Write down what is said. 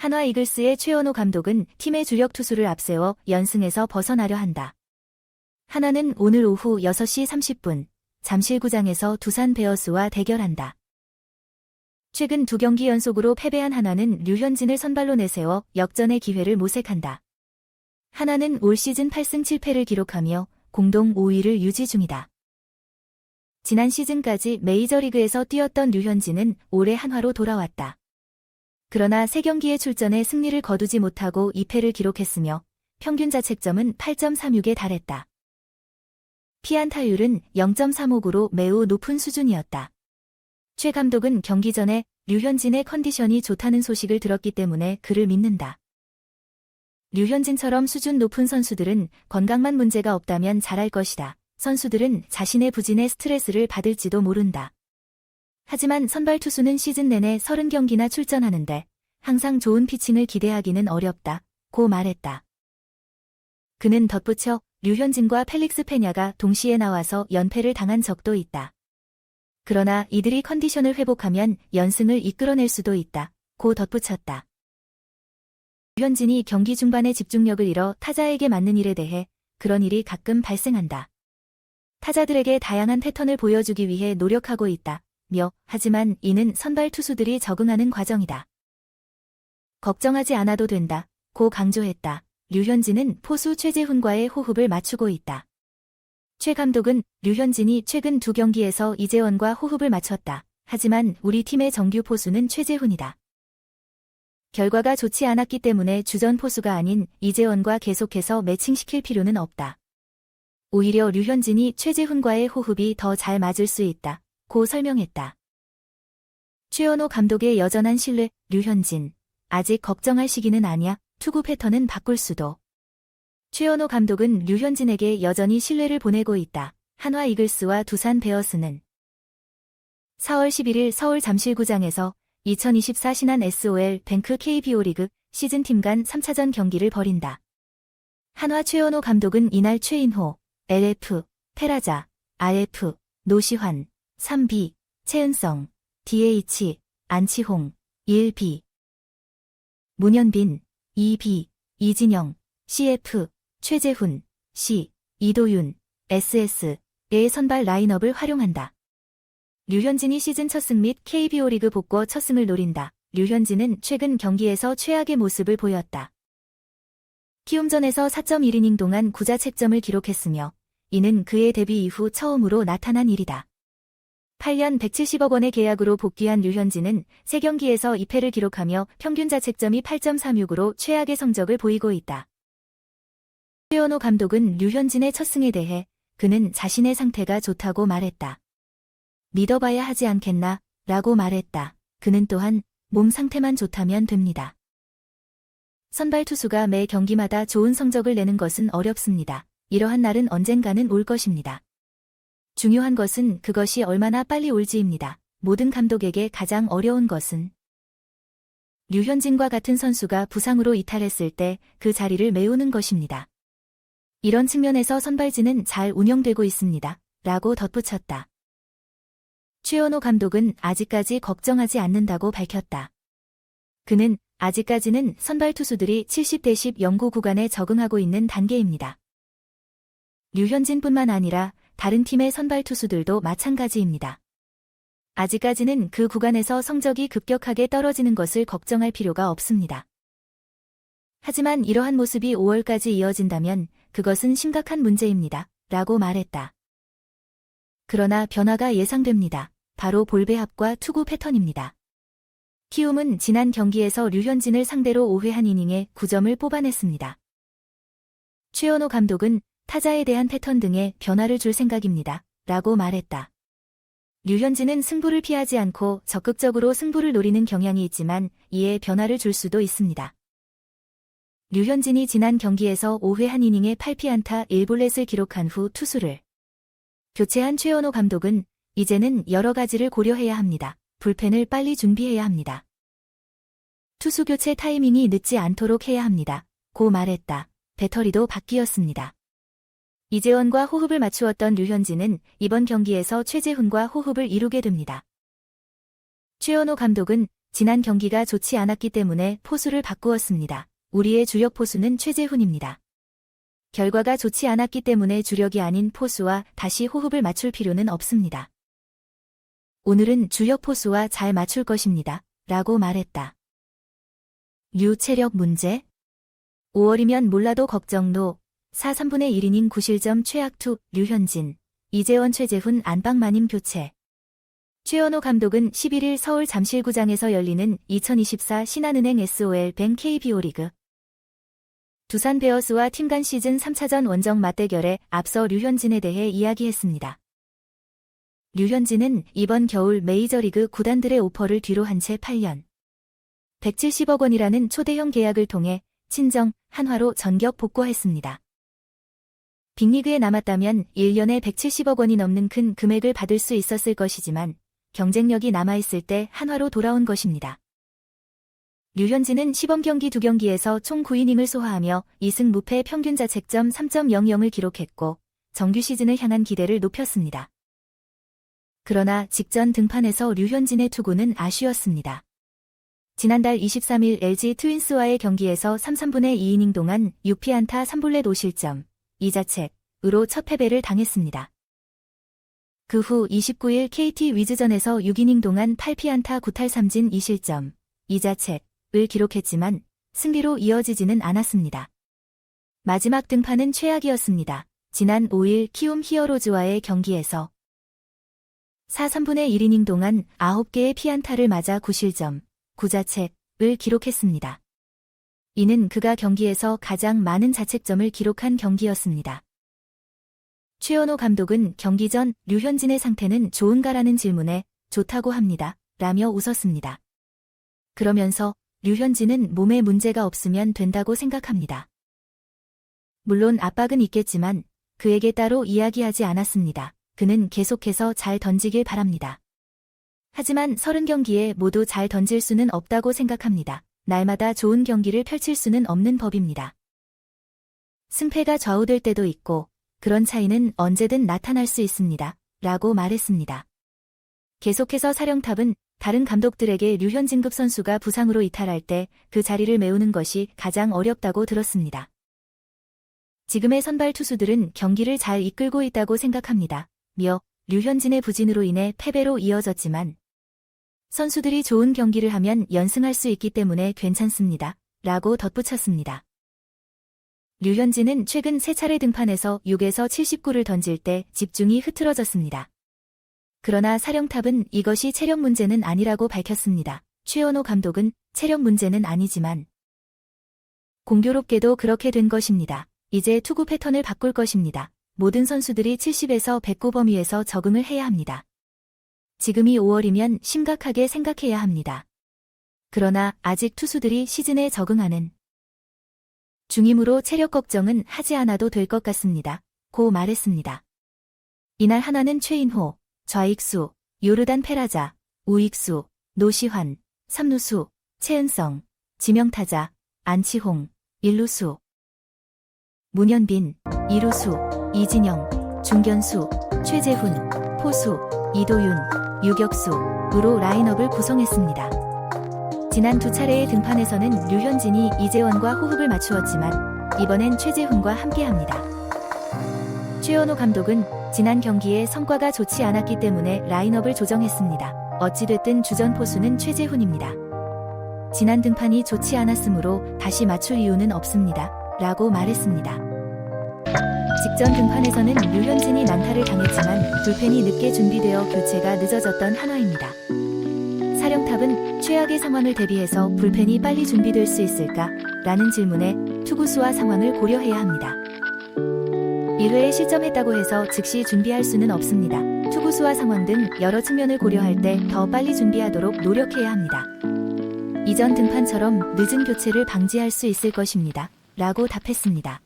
한화 이글스의 최원호 감독은 팀의 주력 투수를 앞세워 연승에서 벗어나려 한다. 한화는 오늘 오후 6시 30분 잠실구장에서 두산 베어스와 대결한다. 최근 두 경기 연속으로 패배한 한화는 류현진을 선발로 내세워 역전의 기회를 모색한다. 한화는 올 시즌 8승 7패를 기록하며 공동 5위를 유지 중이다. 지난 시즌까지 메이저리그에서 뛰었던 류현진은 올해 한화로 돌아왔다. 그러나 3경기에 출전해 승리를 거두지 못하고 2패를 기록했으며 평균 자책점은 8.36에 달했다. 피안 타율은 0.35으로 매우 높은 수준이었다. 최 감독은 경기 전에 류현진의 컨디션이 좋다는 소식을 들었기 때문에 그를 믿는다. 류현진처럼 수준 높은 선수들은 건강만 문제가 없다면 잘할 것이다. 선수들은 자신의 부진에 스트레스를 받을지도 모른다. 하지만 선발 투수는 시즌 내내 30경기나 출전하는데 항상 좋은 피칭을 기대하기는 어렵다. 고 말했다. 그는 덧붙여 류현진과 펠릭스 페냐가 동시에 나와서 연패를 당한 적도 있다. 그러나 이들이 컨디션을 회복하면 연승을 이끌어낼 수도 있다. 고 덧붙였다. 류현진이 경기 중반에 집중력을 잃어 타자에게 맞는 일에 대해 그런 일이 가끔 발생한다. 타자들에게 다양한 패턴을 보여주기 위해 노력하고 있다. 며, 하지만 이는 선발 투수들이 적응하는 과정이다. 걱정하지 않아도 된다. 고 강조했다. 류현진은 포수 최재훈과의 호흡을 맞추고 있다. 최 감독은 류현진이 최근 두 경기에서 이재원과 호흡을 맞췄다. 하지만 우리 팀의 정규 포수는 최재훈이다. 결과가 좋지 않았기 때문에 주전 포수가 아닌 이재원과 계속해서 매칭시킬 필요는 없다. 오히려 류현진이 최재훈과의 호흡이 더 잘 맞을 수 있다. 고 설명했다. 최연호 감독의 여전한 신뢰, 류현진. 아직 걱정할 시기는 아니야. 투구 패턴은 바꿀 수도. 최연호 감독은 류현진에게 여전히 신뢰를 보내고 있다. 한화 이글스와 두산 베어스는 4월 11일 서울 잠실구장에서 2024 신한 SOL 뱅크 KBO 리그 시즌팀 간 3차전 경기를 벌인다. 한화 최연호 감독은 이날 최인호, LF, 페라자, RF, 노시환, 3B, 최은성, DH, 안치홍, 1B, 문현빈, 2B, 이진영, CF, 최재훈, C, 이도윤, SS의 선발 라인업을 활용한다. 류현진이 시즌 첫 승 및 KBO 리그 복고 첫 승을 노린다. 류현진은 최근 경기에서 최악의 모습을 보였다. 키움전에서 4.1이닝 동안 구자 책점을 기록했으며 이는 그의 데뷔 이후 처음으로 나타난 일이다. 8년 170억 원의 계약으로 복귀한 류현진은 3경기에서 2패를 기록하며 평균 자책점이 8.36으로 최악의 성적을 보이고 있다. 최원호 감독은 류현진의 첫 승에 대해 그는 자신의 상태가 좋다고 말했다. 믿어봐야 하지 않겠나 라고 말했다. 그는 또한 몸 상태만 좋다면 됩니다. 선발 투수가 매 경기마다 좋은 성적을 내는 것은 어렵습니다. 이러한 날은 언젠가는 올 것입니다. 중요한 것은 그것이 얼마나 빨리 올지입니다. 모든 감독에게 가장 어려운 것은 류현진과 같은 선수가 부상으로 이탈했을 때 그 자리를 메우는 것입니다. 이런 측면에서 선발진은 잘 운영되고 있습니다. 라고 덧붙였다. 최원호 감독은 아직까지 걱정하지 않는다고 밝혔다. 그는 아직까지는 선발 투수들이 70대 10 연구 구간에 적응하고 있는 단계입니다. 류현진뿐만 아니라 다른 팀의 선발 투수들도 마찬가지입니다. 아직까지는 그 구간에서 성적이 급격하게 떨어지는 것을 걱정할 필요가 없습니다. 하지만 이러한 모습이 5월까지 이어진다면 그것은 심각한 문제입니다. 라고 말했다. 그러나 변화가 예상됩니다. 바로 볼배합과 투구 패턴입니다. 키움은 지난 경기에서 류현진을 상대로 5회 한 이닝에 9점을 뽑아냈습니다. 최원호 감독은 타자에 대한 패턴 등에 변화를 줄 생각입니다. 라고 말했다. 류현진은 승부를 피하지 않고 적극적으로 승부를 노리는 경향이 있지만 이에 변화를 줄 수도 있습니다. 류현진이 지난 경기에서 5회 한 이닝에 8피안타 1볼넷을 기록한 후 투수를 교체한 최원호 감독은 이제는 여러 가지를 고려해야 합니다. 불펜을 빨리 준비해야 합니다. 투수 교체 타이밍이 늦지 않도록 해야 합니다. 고 말했다. 배터리도 바뀌었습니다. 이재원과 호흡을 맞추었던 류현진은 이번 경기에서 최재훈과 호흡을 이루게 됩니다. 최원호 감독은 지난 경기가 좋지 않았기 때문에 포수를 바꾸었습니다. 우리의 주력 포수는 최재훈입니다. 결과가 좋지 않았기 때문에 주력이 아닌 포수와 다시 호흡을 맞출 필요는 없습니다. 오늘은 주력 포수와 잘 맞출 것입니다. 라고 말했다. 류 체력 문제? 5월이면 몰라도 걱정도 4 3분의 1이닝 9실점 최악투 류현진, 이재원 최재훈 안방마님 교체. 최원호 감독은 11일 서울 잠실구장에서 열리는 2024 신한은행 SOL 뱅 KBO 리그 두산 베어스와 팀간 시즌 3차전 원정 맞대결에 앞서 류현진에 대해 이야기했습니다. 류현진은 이번 겨울 메이저리그 구단들의 오퍼를 뒤로 한 채 8년 170억 원이라는 초대형 계약을 통해 친정 한화로 전격 복구했습니다. 빅리그에 남았다면 1년에 170억 원이 넘는 큰 금액을 받을 수 있었을 것이지만 경쟁력이 남아있을 때 한화로 돌아온 것입니다. 류현진은 시범 경기 2경기에서 총 9이닝을 소화하며 2승 무패 평균 자책점 3.00을 기록했고 정규 시즌을 향한 기대를 높였습니다. 그러나 직전 등판에서 류현진의 투구는 아쉬웠습니다. 지난달 23일 LG 트윈스와의 경기에서 3, 3분의 2이닝 동안 6피안타 3볼넷 5실점, 2자책으로 첫 패배를 당했습니다. 그 후 29일 KT 위즈전에서 6이닝 동안 8피안타 9탈 3진 2실점, 2자책을 기록했지만 승리로 이어지지는 않았습니다. 마지막 등판은 최악이었습니다. 지난 5일 키움 히어로즈와의 경기에서 4, 3분의 1이닝 동안 9개의 피안타를 맞아 9실점, 9자책을 기록했습니다. 이는 그가 경기에서 가장 많은 자책점을 기록한 경기였습니다. 최원호 감독은 경기 전 류현진의 상태는 좋은가라는 질문에 좋다고 합니다. 라며 웃었습니다. 그러면서 류현진은 몸에 문제가 없으면 된다고 생각합니다. 물론 압박은 있겠지만 그에게 따로 이야기하지 않았습니다. 그는 계속해서 잘 던지길 바랍니다. 하지만 30경기에 모두 잘 던질 수는 없다고 생각합니다. 날마다 좋은 경기를 펼칠 수는 없는 법입니다. 승패가 좌우될 때도 있고 그런 차이는 언제든 나타날 수 있습니다. 라고 말했습니다. 계속해서 사령탑은 다른 감독들에게 류현진급 선수가 부상으로 이탈할 때 그 자리를 메우는 것이 가장 어렵다고 들었습니다. 지금의 선발 투수들은 경기를 잘 이끌고 있다고 생각합니다. 며 류현진의 부진으로 인해 패배로 이어졌지만 선수들이 좋은 경기를 하면 연승할 수 있기 때문에 괜찮습니다. 라고 덧붙였습니다. 류현진은 최근 세 차례 등판에서 6에서 79를 던질 때 집중이 흐트러졌습니다. 그러나 사령탑은 이것이 체력 문제는 아니라고 밝혔습니다. 최원호 감독은 체력 문제는 아니지만 공교롭게도 그렇게 된 것입니다. 이제 투구 패턴을 바꿀 것입니다. 모든 선수들이 70에서 109 범위에서 적응을 해야 합니다. 지금이 5월이면 심각하게 생각해야 합니다. 그러나 아직 투수들이 시즌에 적응하는 중임으로 체력 걱정은 하지 않아도 될 것 같습니다. 고 말했습니다. 이날 하나는 최인호, 좌익수, 요르단 페라자, 우익수, 노시환, 삼루수, 최은성, 지명타자, 안치홍, 일루수, 문현빈, 이루수, 이진영, 중견수, 최재훈, 포수, 이도윤, 유격수으로 라인업을 구성했습니다. 지난 두 차례의 등판에서는 류현진이 이재원과 호흡을 맞추었지만 이번엔 최재훈과 함께합니다. 최원호 감독은 지난 경기에 성과가 좋지 않았기 때문에 라인업을 조정했습니다. 어찌됐든 주전 포수는 최재훈입니다. 지난 등판이 좋지 않았으므로 다시 맞출 이유는 없습니다. 라고 말했습니다. 직전 등판에서는 류현진이 난타를 당했지만 불펜이 늦게 준비되어 교체가 늦어졌던 한화입니다. 사령탑은 최악의 상황을 대비해서 불펜이 빨리 준비될 수 있을까? 라는 질문에 투구수와 상황을 고려해야 합니다. 1회에 실점했다고 해서 즉시 준비할 수는 없습니다. 투구수와 상황 등 여러 측면을 고려할 때 더 빨리 준비하도록 노력해야 합니다. 이전 등판처럼 늦은 교체를 방지할 수 있을 것입니다. 라고 답했습니다.